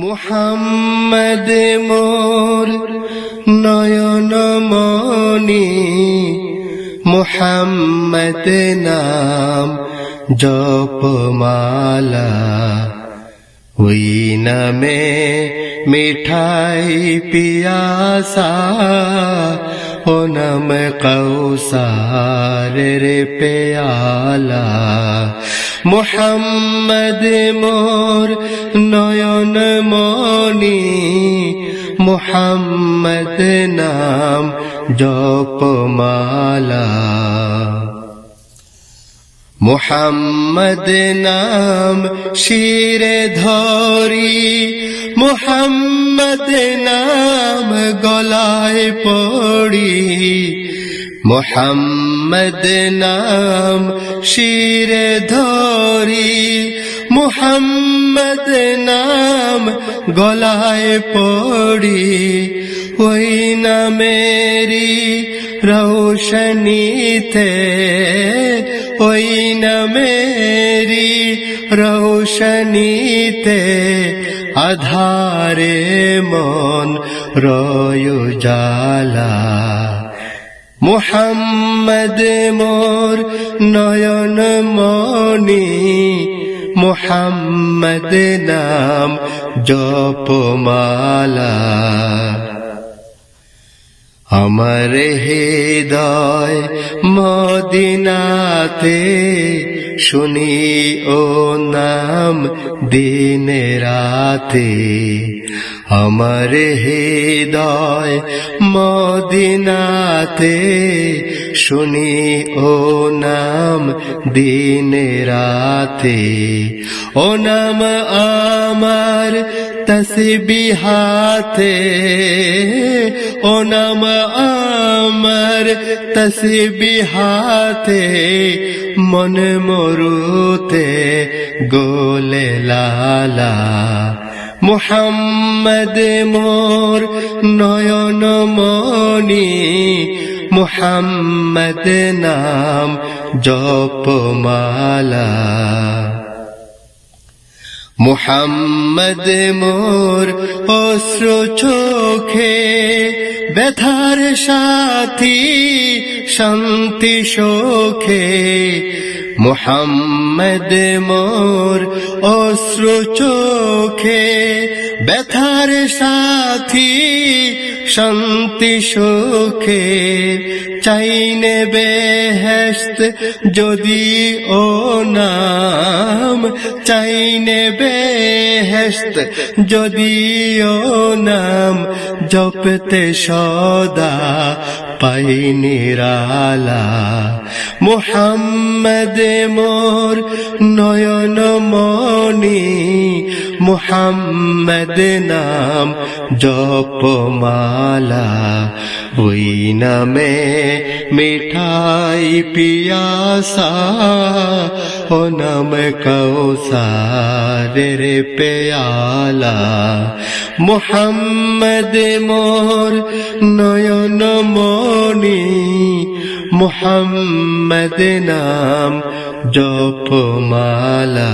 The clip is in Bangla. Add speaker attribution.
Speaker 1: মুহাম্মদ মোর নয়ন মনি মুহাম্মদ নাম জপমালা ওই নামে মিঠাই পিয়াসা, ও নাম কৌসার রে পেয়ালা। মোহাম্মদ মোর নয়ন মনি মোহাম্মদ নাম জপমালা। মোহাম্মদ নাম শিরে ধরি, মোহাম্মদ নাম গলায় পড়ি মোহাম্মদ নাম শিরে ধরি, মোহাম্মদ নাম গলায় পড়ি, ওই নামেরি রৌশনীতে, ওই নামেরি রৌশনীতে আধারে মন রয় জালা মোহাম্মদ মোর নয়ন মনি মোহাম্মদ নাম জপমালা। আমার হৃদয় মদিনাতে শুনি ও নাম দিন রাতে। আমার হৃদয় মদিনাতে। শুনি ও নাম দিন রাতে। ও নাম আমার তসবিহাতে ও নাম আমার তসবিহাতে মন মরুতে গোলে লালা মুহাম্মদ মোর নয়ন মনি মুহাম্মদ নাম জপমালা মুহাম্মদ মোর অশ্র চোখে ব্যথার সাথী শান্তি শোখে। মুহাম্মদ মোর অশ্র চোখে ব্যথার সাথী শান্তি সুখে চাইনে বেহেস্ত যদি ও নাম চাইনে বেহেস্ত হেস্ত যদিও নাম জপতে সদা পাই নিরালা মোহাম্মদ মোর নয়ন মনি মুহাম্মদ নাম জপমালা ওই নামে মিঠাই পিয়াসা, ও নাম কৌসারের পেয়ালা। মুহাম্মদ মোর নয়ন মনি মুহাম্মদ নাম জপমালা